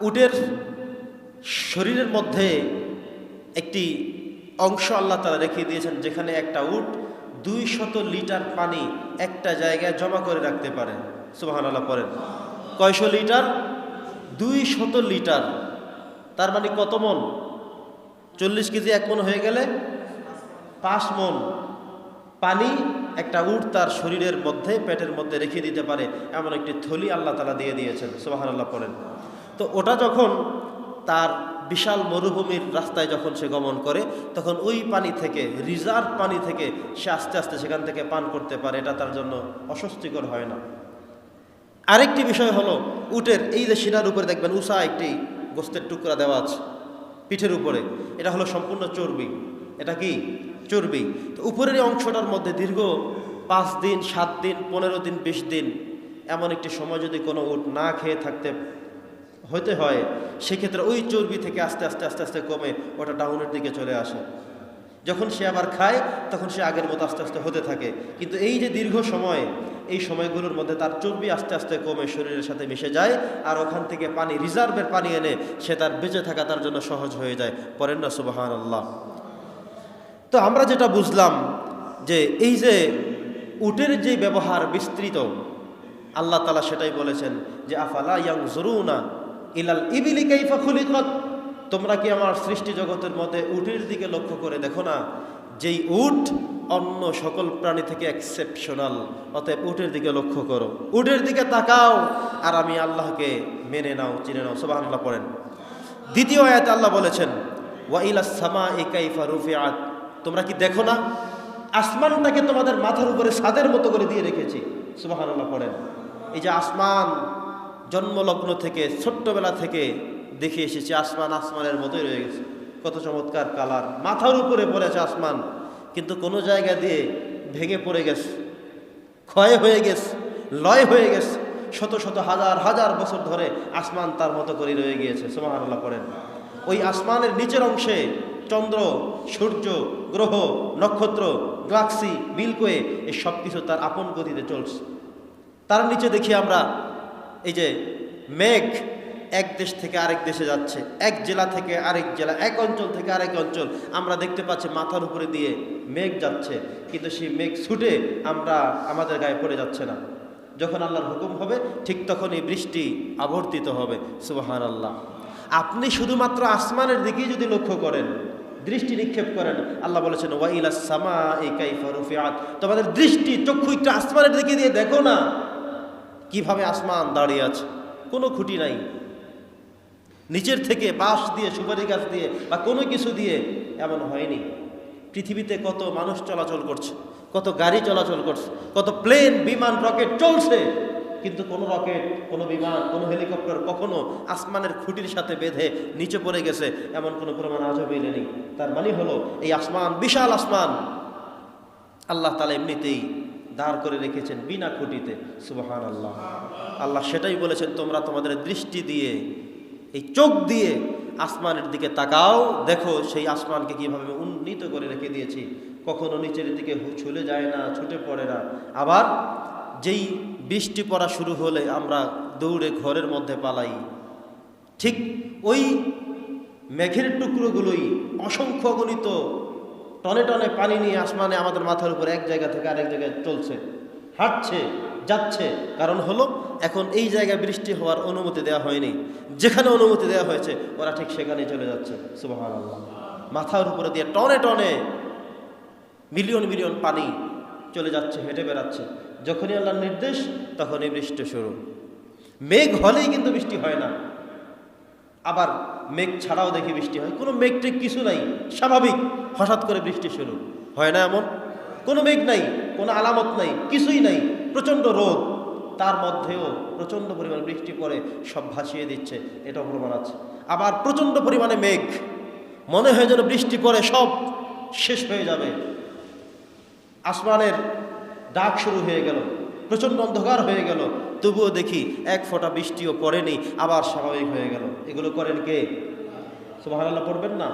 উটের শরীরের মধ্যে একটি অংশ আল্লাহ তারা রেখে দিয়েছেন, যেখানে একটা উট দুই শত লিটার পানি একটা জায়গায় জমা করে রাখতে পারে। সুবাহান আল্লাহ পড়েন। কয়শো লিটার? দুই শত লিটার। তার মানে কত মন? চল্লিশ কেজি এক মন হয়ে গেলে পাঁচ মন। পানি একটা উট তার শরীরের মধ্যে, পেটের মধ্যে রেখে দিতে পারে, এমন একটি থলি আল্লাহ তালা দিয়ে দিয়েছেন। সোহান আল্লাহ পড়েন। তো ওটা যখন তার বিশাল মরুভূমির রাস্তায় যখন সে গমন করে, তখন ওই পানি থেকে, রিজার্ভ পানি থেকে সে আস্তে আস্তে সেখান থেকে পান করতে পারে। এটা তার জন্য অস্বস্তিকর হয় না। আরেকটি বিষয় হলো, উটের এই যে শিরার উপরে দেখবেন উষা একটি গোস্তের টুকরা দেওয়া আছে পিঠের উপরে। এটা হলো সম্পূর্ণ চর্বি। এটা কি? চর্বি। তো উপরের অংশটার মধ্যে দীর্ঘ পাঁচ দিন, সাত দিন, পনেরো দিন, বিশ দিন এমন একটি সময় যদি কোনো উট না খেয়ে থাকতে হতে হয়, সেক্ষেত্রে ওই চর্বি থেকে আস্তে আস্তে আস্তে আস্তে কমে ওটা ডাউনের দিকে চলে আসে। যখন সে আবার খায়, তখন সে আগের মতো আস্তে আস্তে হতে থাকে। কিন্তু এই যে দীর্ঘ সময়, এই সময়গুলোর মধ্যে তার চর্বি আস্তে আস্তে কমে, শরীরের সাথে মিশে যায় আর ওখান থেকে পানি, রিজার্ভের পানি এনে সে তার বেঁচে থাকা তার জন্য সহজ হয়ে যায়। পরেন না সুবাহান আল্লাহ তো আমরা যেটা বুঝলাম যে এই যে উটের যে ব্যবহার বিস্তৃত, আল্লাহ তালা সেটাই বলেছেন যে, আফালা ইয়াং জরুনা ইলাল ইবিলি কাইফা খুলিকত। তোমরা কি আমার সৃষ্টি জগতের মধ্যে উটের দিকে লক্ষ্য করে দেখো না? যেই উট অন্য সকল প্রাণী থেকে এক্সেপশনাল অতএব উটের দিকে লক্ষ্য করো। উটের দিকে তাকাও, আর আমি আল্লাহকে মেনে নাও, চিনে নাও। সবাহ আল্লাহ পড়েন। দ্বিতীয় আয়াত আল্লাহ বলেছেন ওয়াইলা সামা এ কাইফা রুফিআত। তোমরা কি দেখো না? আসমানটাকে তোমাদের মাথার উপরে সাদের মতো করে দিয়ে রেখেছি। সুবাহান্লাহ পড়েন। এই যে আসমান জন্মলগ্ন থেকে, ছোট্টবেলা থেকে দেখে এসেছি, আসমান আসমানের মতোই রয়ে গেছে। কত চমৎকার কালার। মাথার উপরে পড়েছে আসমান, কিন্তু কোনো জায়গা দিয়ে ভেঙে পড়ে গেছে। ক্ষয় হয়ে গেছে, লয় হয়ে গেছে। শত শত হাজার হাজার বছর ধরে আসমান তার মতো করে রয়ে গিয়েছে। সুবহানাল্লাহ, পড়েন। ওই আসমানের নিচের অংশে চন্দ্র, সূর্য, গ্রহ, নক্ষত্র গ্লাক্সি মিল্কওয়ে এই সব কিছু তার আপন গতিতে চলছে। তার নিচে দেখি আমরা এই যে মেঘ এক দেশ থেকে আরেক দেশে যাচ্ছে, এক জেলা থেকে আরেক জেলা, এক অঞ্চল থেকে আরেক অঞ্চল। আমরা দেখতে পাচ্ছি মাথার উপরে দিয়ে মেঘ যাচ্ছে, কিন্তু সেই মেঘ ছুটে আমরা আমাদের গায়ে পড়ে যাচ্ছে না। যখন আল্লাহর হুকুম হবে, ঠিক তখনই বৃষ্টি আবর্তিত হবে সুবাহান আল্লাহ আপনি শুধুমাত্র আসমানের দিকেই যদি লক্ষ্য করেন, দৃষ্টি নিক্ষেপ করেন, আল্লাহ বলেছেন ওয়াইলা সামা এই কাইফা রুফিআত। তোমাদের দৃষ্টি চক্ষু একটু আসমানের দিকে দিয়ে দেখো না। কীভাবে আসমান দাঁড়িয়ে আছে? কোনো খুঁটি নাই। নিচের থেকে বাঁশ দিয়ে, সুপারি গাছ দিয়ে বা কোনো কিছু দিয়ে এমন হয়নি। পৃথিবীতে কত মানুষ চলাচল করছে, কত গাড়ি চলাচল করছে, কত প্লেন, বিমান, রকেট চলছে। কিন্তু কোনো রকেট, কোনো বিমান, কোনো হেলিকপ্টার কখনো আসমানের খুঁটির সাথে বেঁধে নিচে পড়ে গেছে, এমন কোনো প্রমাণ আজও মেলেনি। তার মানে হলো, এই আসমান, বিশাল আসমান, আল্লাহ তালা এমনিতেই দাঁড় করে রেখেছেন বিনা খুঁটিতে। সুবহান আল্লাহ আল্লাহ সেটাই বলেছেন, তোমরা তোমাদের দৃষ্টি দিয়ে, এই চোখ দিয়ে আসমানের দিকে তাকাও। দেখো, সেই আসমানকে কীভাবে উন্নীত করে রেখে দিয়েছি। কখনো নিচের দিকে ছুলে যায় না, ছুটে পড়ে না। আবার যেই বৃষ্টি পড়া শুরু হলে আমরা দৌড়ে ঘরের মধ্যে পালাই। ঠিক ওই মেঘের টুকরোগুলোই অসংখ্য গণিত টনে টনে পানি নিয়ে আসমানে আমাদের মাথার উপর এক জায়গা থেকে আরেক জায়গায় চলছে, হাঁটছে, যাচ্ছে। কারণ হলো, এখন এই জায়গায় বৃষ্টি হওয়ার অনুমতি দেওয়া হয়নি। যেখানে অনুমতি দেওয়া হয়েছে, ওরা ঠিক সেখানেই চলে যাচ্ছে। সুবাহান মাথার উপরে দিয়ে টনে টনে মিলিয়ন মিলিয়ন পানি চলে যাচ্ছে, হেঁটে বেড়াচ্ছে। যখনই আল্লাহর নির্দেশ, তখনই বৃষ্টি শুরু। মেঘ হলেই কিন্তু বৃষ্টি হয় না। আবার মেঘ ছাড়াও দেখি বৃষ্টি হয়। কোনো মেঘ টেঘ কিছু নাই, স্বাভাবিক। হঠাৎ করে বৃষ্টি শুরু। হয় না এমন? কোনো মেঘ নাই, কোনো আলামত নাই, কিছুই নাই, প্রচণ্ড রোদ। তার মধ্যেও প্রচণ্ড পরিমাণে বৃষ্টি পড়ে, সব ভাসিয়ে দিচ্ছে, এটাও প্রমাণ আছে। আবার প্রচণ্ড পরিমাণে মেঘ। মনে হয় যেন বৃষ্টি পড়ে, সব শেষ হয়ে যাবে। আসমানের ডাক শুরু হয়ে গেল, প্রচণ্ড অন্ধকার হয়ে গেল। তবুও দেখি এক ফোঁটা বৃষ্টিও পড়েনি, আবার স্বাভাবিক হয়ে গেল। এগুলো করেন কে? সুবাহ পড়বেন না?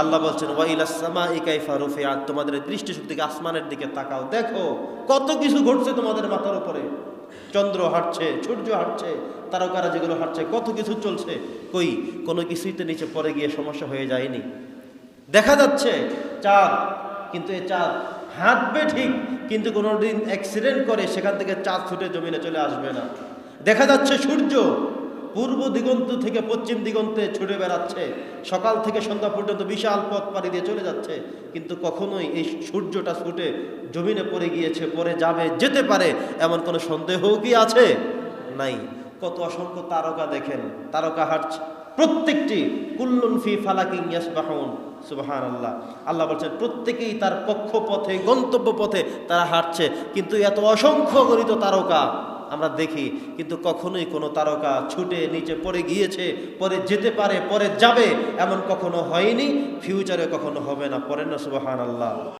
আল্লাহ বলছেন ওয়াইলাসমা ইকাইফা রুফে আর তোমাদের দৃষ্টিশক্তিকে আসমানের দিকে তাকাও। দেখো, কত কিছু ঘটছে তোমাদের মাথার উপরে। চন্দ্র হাঁটছে, সূর্য হাঁটছে, তারকারা যেগুলো হাঁটছে, কত কিছু চলছে। কই, কোনো কিছুই তো নিচে পড়ে গিয়ে সমস্যা হয়ে যায়নি। দেখা যাচ্ছে চাঁদ, কিন্তু এই চাঁদ হাঁটবে ঠিক, কিন্তু কোনো দিন অ্যাক্সিডেন্ট করে সেখান থেকে চাঁদ ছুটে জমিনে চলে আসবে না। দেখা যাচ্ছে সূর্য পূর্ব দিগন্ত থেকে পশ্চিম দিগন্তে ছুটে বেড়াচ্ছে। সকাল থেকে সন্ধ্যা পর্যন্ত বিশাল পথ পাড়ি দিয়ে চলে যাচ্ছে, কিন্তু কখনোই এই সূর্যটা ছুটে জমিনে পড়ে গিয়েছে পরে যাবে, যেতে পারে, এমন কোনো সন্দেহ কি আছে? নাই। কত অসংখ্য তারকা দেখেন, তারকা হাঁটছে। প্রত্যেকটি, কুল্লুন ফি ফালাকিং ইয়াসবাহুন সুবহান আল্লাহ আল্লাহ বলছেন, প্রত্যেকেই তার কক্ষপথে গন্তব্য পথে তারা হাঁটছে। কিন্তু এত অসংখ্য গণিত তারকা আমরা দেখি, কিন্তু কখনোই কোনো তারকা ছুটে নিচে পড়ে গিয়েছে, পরে যেতে পারে, পরে যাবে, এমন কখনো হয়নি ফিউচারে কখনো হবে না পরে না সুবহান আল্লাহ